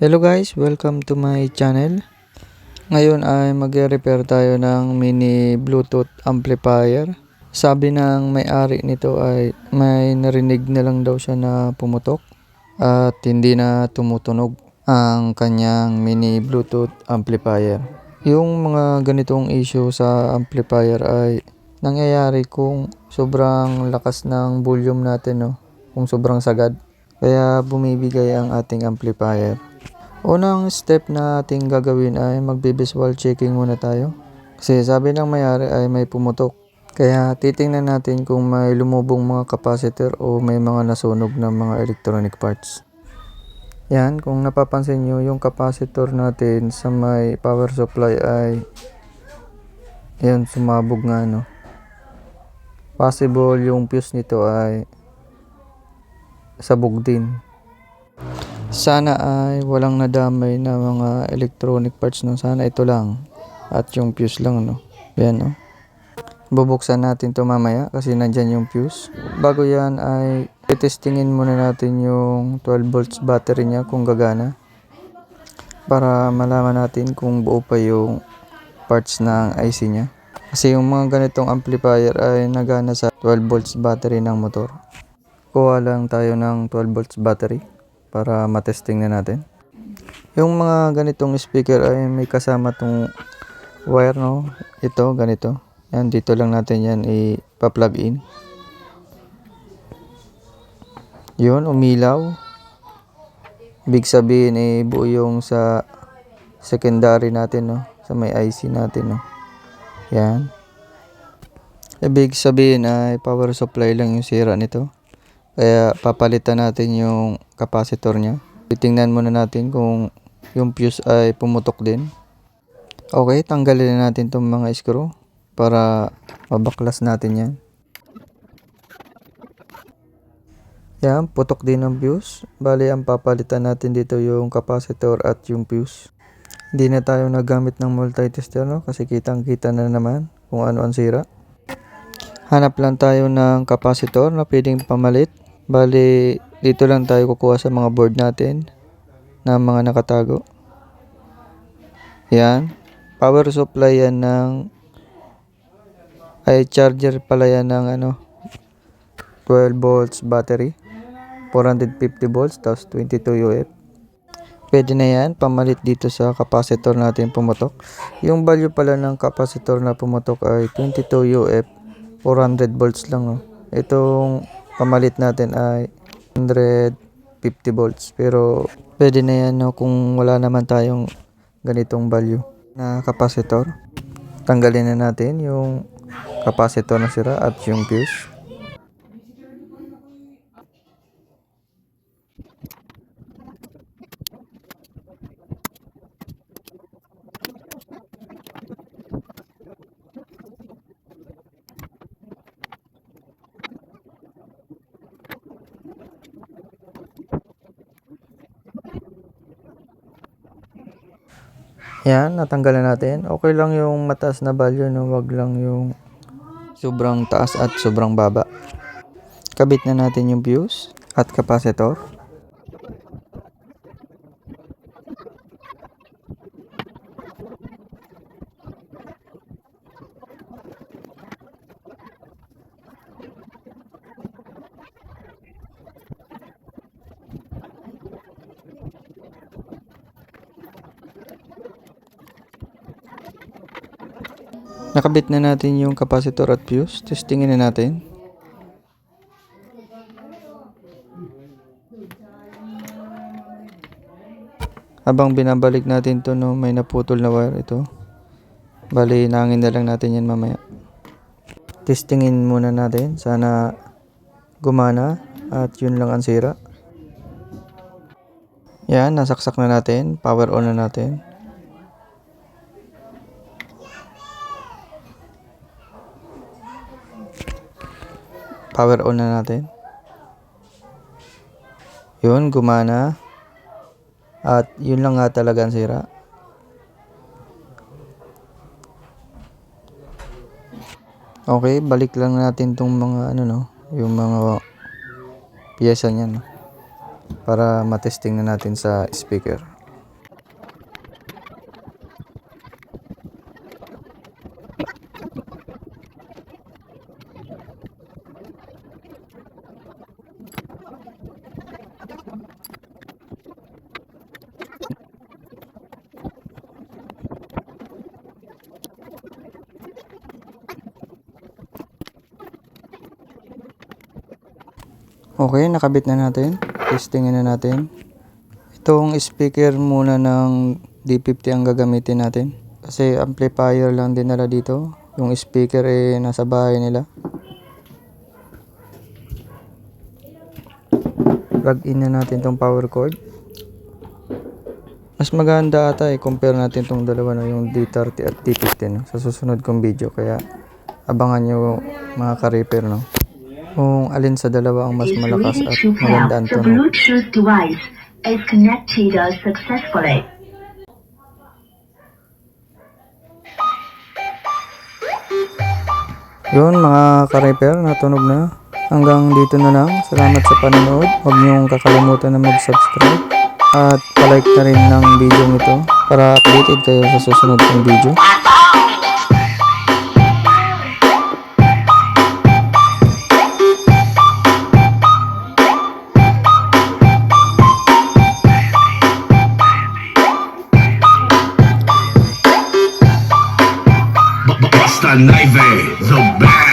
Hello guys, welcome to my channel. Ngayon ay magre-repair tayo ng mini Bluetooth amplifier. Sabi ng may-ari nito ay may narinig na lang daw siya na pumutok at hindi na tumutunog ang kanyang mini Bluetooth amplifier. Yung mga ganitong issue sa amplifier ay nangyayari kung sobrang lakas ng volume natin, no? kung sobrang sagad. Kaya bumibigay ang ating amplifier. Unang step na ating gagawin ay magbe-visual checking muna tayo. Kasi sabi ng mayari ay may pumutok. Kaya titingnan natin kung may lumubong mga capacitor o may mga nasunog na mga electronic parts. Yan, kung napapansin nyo, yung capacitor natin sa may power supply ay yan, sumabog nga no. Possible yung fuse nito ay sabog din. Sana ay walang nadamay na mga electronic parts no. Sana ito lang. At yung fuse lang no. Yan no. Bubuksan natin to mamaya kasi nandyan yung fuse. Bago yan ay testingin muna natin yung 12 volts battery niya kung gagana. Para malaman natin kung buo pa yung parts ng IC niya. Kasi yung mga ganitong amplifier ay nagana sa 12 volts battery ng motor. Kuha lang tayo ng 12 volts battery para matesting na natin. Yung mga ganitong speaker ay may kasama tong wire no. Ito ganito. Yan dito lang natin yan ipa-plug in. Yun umilaw. Big sabihin eh buo yung sa secondary natin no. Sa may IC natin no. Yan. Ibig sabihin ay power supply lang yung sira nito. Kaya papalitan natin yung capacitor niya. Titingnan muna natin kung yung fuse ay pumutok din. Okay, tanggalin na natin itong mga screw para mabaklas natin yan. Yan, putok din ang fuse. Bali, ang papalitan natin dito yung capacitor at yung fuse. Hindi na tayo nagamit ng multi-tester no? kasi kitang kita na naman kung ano ang sira. Hanap lang tayo ng capacitor na pwedeng pamalit. Bali, dito lang tayo kukuha sa mga board natin na mga nakatago. Yan. Power supply yan ng ay charger pala yan ng ano 12 volts battery 450 volts tapos 22 UF pwede na yan pamalit dito sa capacitor natin pumutok yung value pala ng capacitor na pumutok ay 22 UF 400 volts lang oh. itong pamalit natin ay 150 volts. Pero pwede na yan no, kung wala naman tayong ganitong value na capacitor. Tanggalin na natin yung capacitor na sira at yung fuse Yan, natanggalan natin. Okay lang yung mataas na value, no? Wag lang yung sobrang taas at sobrang baba. Kabit na natin yung fuse at capacitor. Nakabit na natin yung capacitor at fuse. Testingin na natin. Habang binabalik natin to no, may naputol na wire ito. Bali, nangin na lang natin yan mamaya. Testingin muna natin. Sana gumana at yun lang ang sira. Yan, nasaksak na natin. Power on na natin. Power on na natin. Yun, gumana. At yun lang nga talaga ang sira. Okay, balik lang natin tong mga ano no, yung mga piyesa niya no. Para matesting na natin sa speaker. Okay, nakabit na natin. Testingin na natin. Itong speaker muna ng D50 ang gagamitin natin. Kasi amplifier lang din nila dito. Yung speaker eh nasa bahay nila. Plug in na natin tong power cord. Mas maganda ata eh, compare natin tong dalawa no, yung D30 at D50 no, sa susunod kong video. Kaya abangan nyo mga ka-repair no. Kung alin sa dalawa ang mas malakas at maganda ang The tunog. Bluetooth device is connected successfully. Yun mga ka-repair, natunog na. Hanggang dito na lang. Salamat sa panonood. Huwag niyong kakalimutan na mag-subscribe. At palike na rin ng video ito para updated kayo sa susunod kong video. Stan Naive, the best.